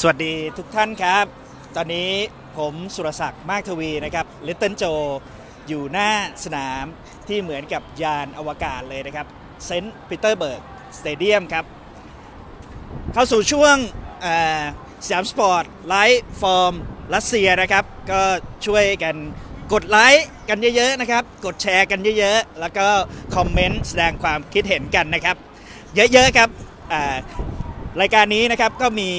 สวัสดีทุกท่านครับ ตอนนี้ผมสุรศักดิ์มากทวีนะครับลิตเติ้ลโจ อยู่หน้าสนามที่เหมือนกับยานอวกาศเลยนะครับเซนต์ปีเตอร์เบิร์กสเตเดียมครับ เข้าสู่ช่วงสยามสปอร์ตไลฟ์ฟอร์มรัสเซียนะครับ ก็ช่วยกันกดไลค์กันเยอะๆนะครับ กดแชร์กันเยอะๆ แล้วก็คอมเมนต์แสดงความคิดเห็นกันนะครับ เยอะๆครับรายการนี้นะครับก็มี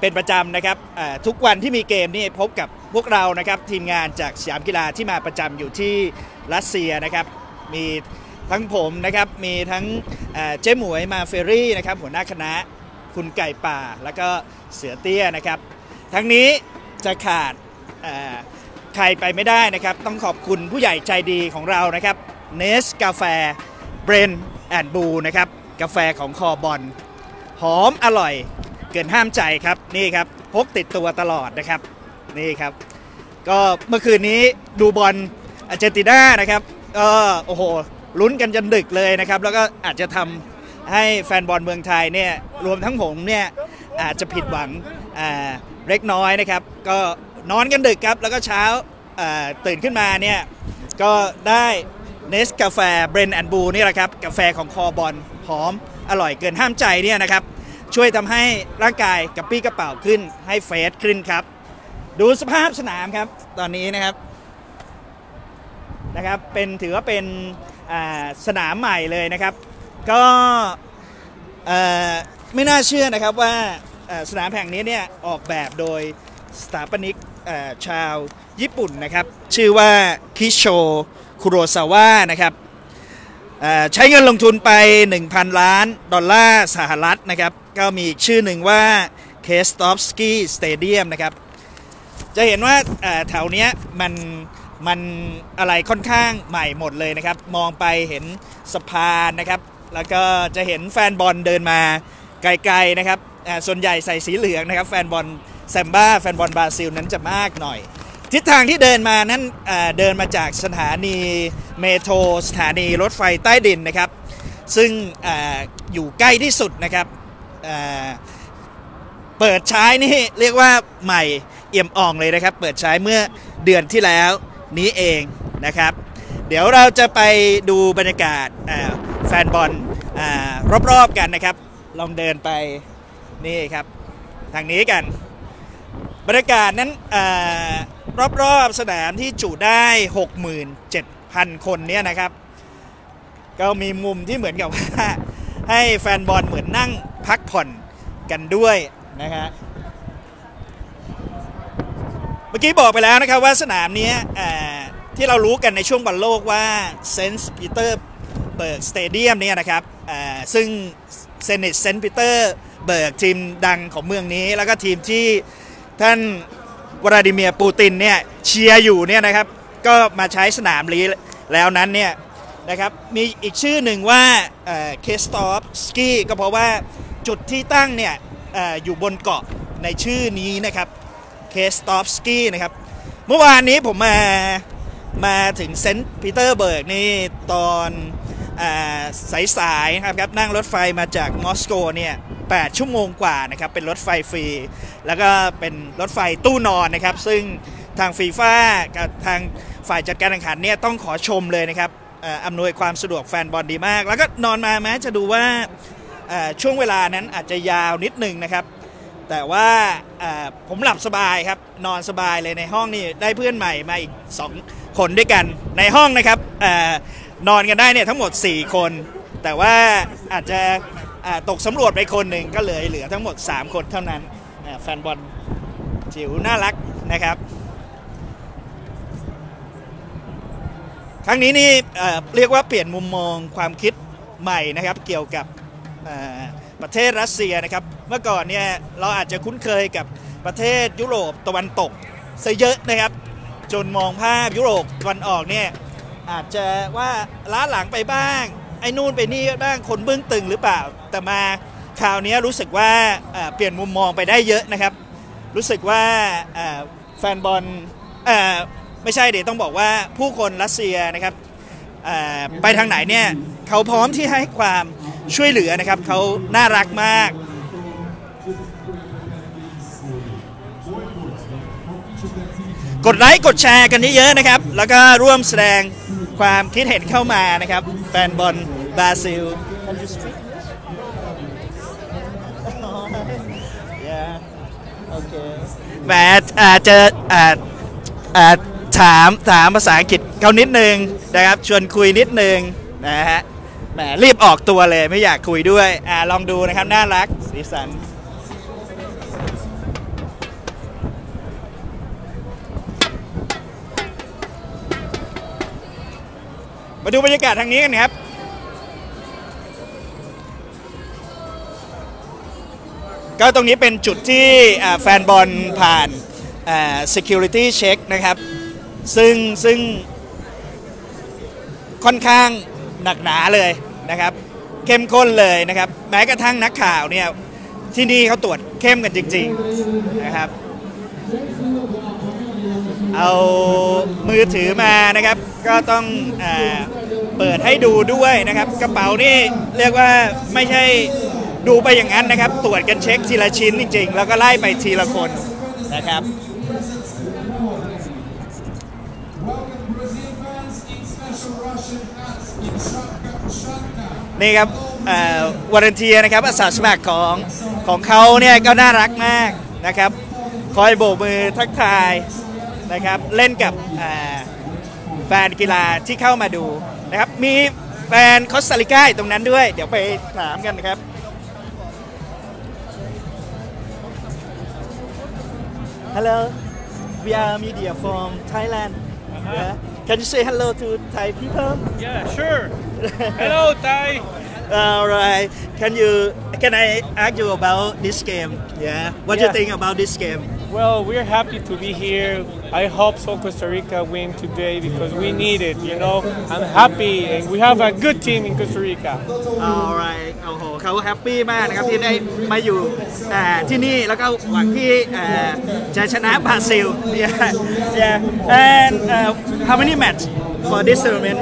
เป็นประจำนะครับทุกวันที่มีเกมนี่พบกับพวกเรานะครับทีมงานจากสยามกีฬาที่มาประจำอยู่ที่รัสเซียนะครับมีทั้งผมนะครับมีทั้งเจ๊หมวยมาเฟรรี่นะครับหัวหน้าคณะคุณไก่ป่า แล้วก็เสือเตี้ยนะครับ ทั้งนี้จะขาดใครไปไม่ได้นะครับ ต้องขอบคุณผู้ใหญ่ใจดีของเรานะครับเนสกาแฟเบรนแอนบูนะครับกาแฟของคอบอลหอมอร่อย กินห้ามใจครับนี่ครับพกติดตัวตลอดนะครับนี่ครับ ก็เมื่อคืนนี้ดูบอลอาร์เจนตินานะครับก็โอ้โหลุ้นกันจนดึกเลยนะครับ แล้วก็อาจจะทำให้แฟนบอลเมืองไทยเนี่ยรวมทั้งผมเนี่ยอาจจะผิดหวังอ่าเล็กน้อยนะครับ ก็นอนกันดึกครับแล้วก็เช้าอ่าตื่นขึ้นมาเนี่ยก็ได้เนสกาแฟเบรนแอนบูนี่แหละครับ กาแฟของคอบอลหอมอร่อยเกินห้ามใจเนี่ยนะครับ ช่วยทำให้ร่างกายกระปี้กระเป๋าขึ้นให้เฟสขึ้นครับ ดูสภาพสนามครับตอนนี้นะครับนะครับเป็นถือว่าเป็นสนามใหม่เลยนะครับ ก็ไม่น่าเชื่อนะครับว่าสนามแห่งนี้เนี่ยออกแบบโดยสถาปนิกชาวญี่ปุ่นนะครับ ชื่อว่าคิโชคุโรซาวะนะครับใช้เงินลงทุนไป 1,000 ล้านดอลลาร์สหรัฐนะครับ ก็มีอีกชื่อหนึ่งว่าเคสตอฟสกี้สเตเดียมนะครับ จะเห็นว่าแถวเนี้ยมันมันอะไรค่อนข้างใหม่หมดเลยนะครับ มองไปเห็นสะพานนะครับ แล้วก็จะเห็นแฟนบอลเดินมาไกลๆนะครับส่วนใหญ่ใส่สีเหลืองนะครับ แฟนบอลแซมบ้าแฟนบอลบราซิลนั้นจะมากหน่อย ทิศทางที่เดินมานั้นเดินมาจากสถานีเมโทรสถานีรถไฟใต้ดินนะครับ ซึ่งออยู่ใกล้ที่สุดนะครับ เปิดใช้นี่เรียกว่าใหม่เอี่ยมอ่องเลยนะครับ เปิดใช้เมื่อเดือนที่แล้วนี้เองนะครับ เดี๋ยวเราจะไปดูบรรยากาศแฟนบอลอารอบๆกันนะครับ ลองเดินไปนี่ครับ ทางนี้กัน บรรยากาศนั้นอรอบๆสนามที่จุได้ 67,000 คนเนี่ยนะครับ ก็มีมุมที่เหมือนกับว่า ให้แฟนบอลเหมือนนั่งพักผ่อนกันด้วยนะฮะเมื่อกี้บอกไปแล้วนะครับว่าสนามนี้ที่เรารู้กันในช่วงบอลโลกว่าเซนต์ปีเตอร์เบิร์กสเตเดียมเนี่ยนะครับซึ่งเซนิตเซนต์ปีเตอร์เบิร์กทีมดังของเมืองนี้ แล้วก็ทีมที่ท่านวลาดิเมียร์ปูตินเนี่ยเชียร์อยู่เนี่ยนะครับก็มาใช้สนามนี้แล้วนั้นเนี่ย นะครับมีอีกชื่อหนึ่งว่าเคสตอฟสกี้ก็เพราะว่าจุดที่ตั้งเนี่ยออยู่บนเกาะในชื่อนี้นะครับเคสตอฟสกี้นะครับเมื่อวานนี้ผมมามาถึงเซนต์ปีเตอร์เบิร์กนี่ตอนสายๆครับครับนั่งรถไฟมาจากมอสโกเนี่ย8ชั่วโมงกว่านะครับเป็นรถไฟฟรี แล้วก็เป็นรถไฟตู้นอนนะครับ ซึ่งทางฟีฟ่ากับทางฝ่ายจัดการแข่งขันเนี่ยต้องขอชมเลยนะครับ อำนวยความสะดวกแฟนบอลดีมาก แล้วก็นอนมาแม้จะดูว่าช่วงเวลานั้นอาจจะยาวนิดนึงนะครับ แต่ว่าผมหลับสบายครับ นอนสบายเลยในห้องนี่ได้เพื่อนใหม่มาอีก 2 คนด้วยกันในห้องนะครับอนอนกันได้เนี่ยทั้งหมด 4 คน แต่ว่าอาจจะตกสำรวจไปคนหนึ่งก็เลือเหลือทั้งหมด 3 คนเท่านั้นแฟนบอลจิ๋วน่ารักนะครับ ครั้งนี้นี่เรียกว่าเปลี่ยนมุมมองความคิดใหม่นะครับเกี่ยวกับประเทศรัสเซียนะครับ เมื่อก่อนเนี่ยเราอาจจะคุ้นเคยกับประเทศยุโรปตะวันตกซะเยอะนะครับ จนมองภาพยุโรปตะวันออกเนี่ยอาจจะว่าล้าหลังไปบ้าง ไอ้นู่นไปนี่บ้างคนเบื้องตึงหรือเปล่า แต่มาคราวนี้รู้สึกว่าเปลี่ยนมุมมองไปได้เยอะนะครับ รู้สึกว่าแฟนบอล ไม่ใช่เดี๋ยวต้องบอกว่าผู้คนรัสเซียนะครับเอ่อไปทางไหนเนี่ยเขาพร้อมที่ให้ความช่วยเหลือนะครับเขาน่ารักมากกดไลค์กดแชร์กันเยอะๆนะครับ แล้วก็ร่วมแสดงความคิดเห็นเข้ามานะครับ แฟนบอลบราซิล Can you speak yeah okay แหมอาจจะอ่าอ่า ถามถามภาษาอังกฤษเขานิดนึงนะครับชวนคุยนิดนึงนะฮะแหมรีบออกตัวเลยไม่อยากคุยด้วยอ่าลองดูนะครับ น่ารักสีสันมาดูบรรยากาศทางนี้กันครับ ก็ตรงนี้เป็นจุดที่แฟนบอลผ่าน security check นะครับ ซึ่งซึ่งค่อนข้างหนักหนาเลยนะครับ เข้มข้นเลยนะครับ แม้กระทั่งนักข่าวเนี่ยที่นี่เขาตรวจเข้มกันจริง ๆนะครับ เอามือถือมานะครับ ก็ต้องอเปิดให้ดูด้วยนะครับ กระเป๋านี่เรียกว่าไม่ใช่ดูไปอย่างนั้นนะครับ ตรวจกันเช็คทีละชิ้นจริง ๆ แล้วก็ไล่ไปทีละคนนะครับ นี่ครับวารันเทียนะครับอาสาสมัครของของเขาเนี่ยก็น่ารักมากนะครับ คอยโบกมือทักทายนะครับ เล่นกับอ่าแฟนกีฬาที่เข้ามาดูนะครับ มีแฟนคอสตาริกาอยู่ตรงนั้นด้วย เดี๋ยวไปถามกันนะครับ Hello we are media from Thailand yeah. Can you say hello to Thai people Yeah, sure. Hello, Thai. All right. Can you can I ask you about this game? Yeah. What do you Yeah. think about this game? Well, we're happy to be here. I hope so Costa Rica win today because we need it, you know. I'm happy and we have a good team in Costa Rica. All right. โอ้โหเขาแฮปปี้มากนะครับที่ได้มาอยู่อ่าที่นี่แล้วก็หวังที่อ่าจะชนะบราซิล Yeah. Yeah. And uh, how many match for this tournament?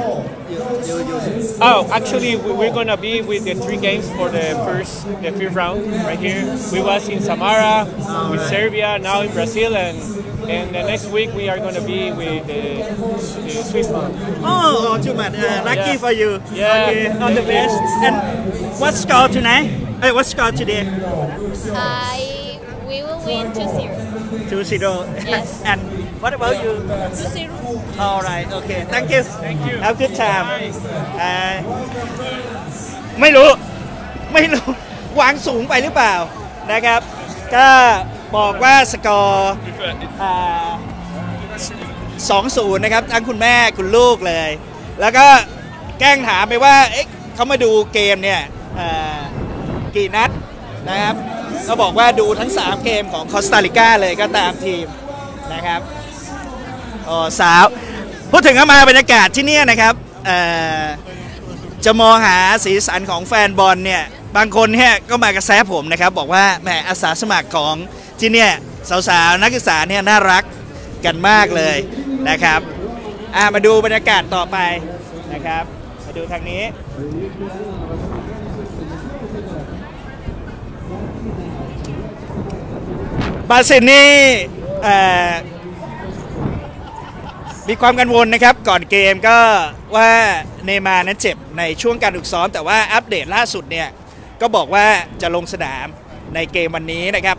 Oh, actually, we- we're gonna be with the three games for the first, the fifth round right here. We was in Samara, with Serbia, now in Brazil, and and the next week we are gonna be with the, the Swiss one. Oh, too much. Uh, lucky Yeah. for you. Yeah. Okay. All the best. And what score tonight? Hey, what score today? I we will win 2-0. 2-0. Yes. and what about you? 2-0. All right, okay. Thank you. Thank you. Have a good time. Bye. อ่าไม่รู้ ไม่รู้วางสูงไปหรือเปล่านะครับ ก็บอกว่าสกอร์อ่า2-0นะครับทั้งคุณแม่คุณลูกเลย แล้วก็แกล้งถามไปว่า เอ๊ะเขามาดูเกมเนี่ยอ่ากี่นัดนะครับ ก็บอกว่าดูทั้ง 3 เกมของคอสตาริกาเลยก็ตามทีมนะครับอ๋อสาว พูดถึงก็มาบรรยากาศที่เนี่ยนะครับจะมองหาสีสันของแฟนบอลเนี่ย บางคนเนี่ยก็มากระแซผมนะครับ บอกว่าแหมอาสาสมัครของที่เนี่ยสาวๆนักศึกษาเนี่ยน่ารักกันมากเลยนะครับมาดูบรรยากาศต่อไปนะครับ มาดูทางนี้ บาซิลนี่มีความกังวลนะครับก่อนเกมก็ว่าเนมานั้นเจ็บในช่วงการฝึกซ้อม แต่ว่าอัปเดตล่าสุดเนี่ย ก็บอกว่าจะลงสนามในเกมวันนี้นะครับ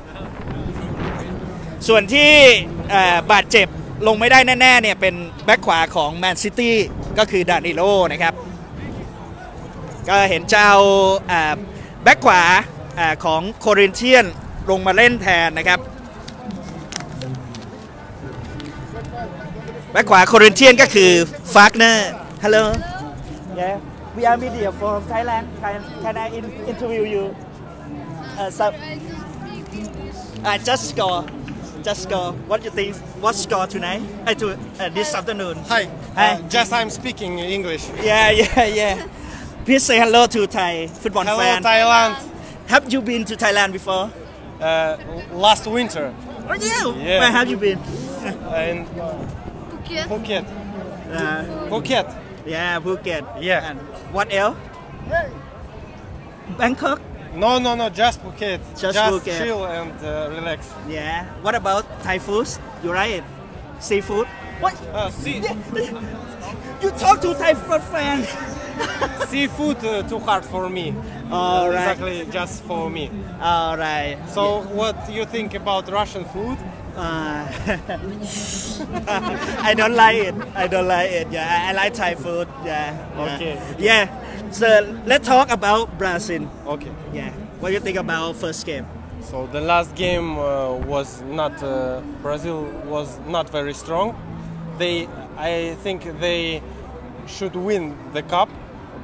ส่วนที่บาดเจ็บลงไม่ได้แน่ๆเนี่ยเป็นแบ็คขวาของแมนซิตี้ก็คือดานิโลนะครับ ก็เห็นเจ้าอ่าแบ็คขวาอ่าของโครินเทียนลงมาเล่นแทนนะครับ แบ็คขวาโครินเทียนก็คือฟากเนอร์ฮัลโหล yeah we are media from Thailand can can I in, interview you uh, so, uh, just score just score what you think what score tonight uh, to uh, this afternoon Hi. Hi. Uh, just I'm speaking English. yeah yeah yeah please say hello to Thai football Hello, fan Thailand. have you been to Thailand before Uh, last winter oh yeah, Yeah. where have you been in Phuket. uh, Phuket. yeah Phuket Yeah. and what else Bangkok No, no, no, just Phuket. Just Phuket. chill and uh, relax. Yeah What about Thai food you like it seafood What Uh, sea, you talk to Thai food fan seafood uh, too hard for me. All right. Exactly, just for me. alright So, what you think about Russian food? Uh, I don't like it. I don't like it. Yeah, I, I like Thai food. Yeah. yeah. Okay. Yeah. So let's talk about Brazil. Okay. Yeah. What do you think about first game? So the last game uh, was not uh, Brazil was not very strong. They, I think they should win the cup,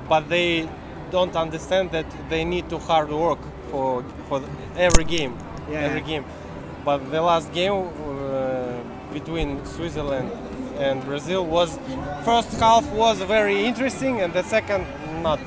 but they don't understand that they need to hard work for for every game, Yeah. every game. But the last game uh, between Switzerland and Brazil was first half was very interesting, and the second not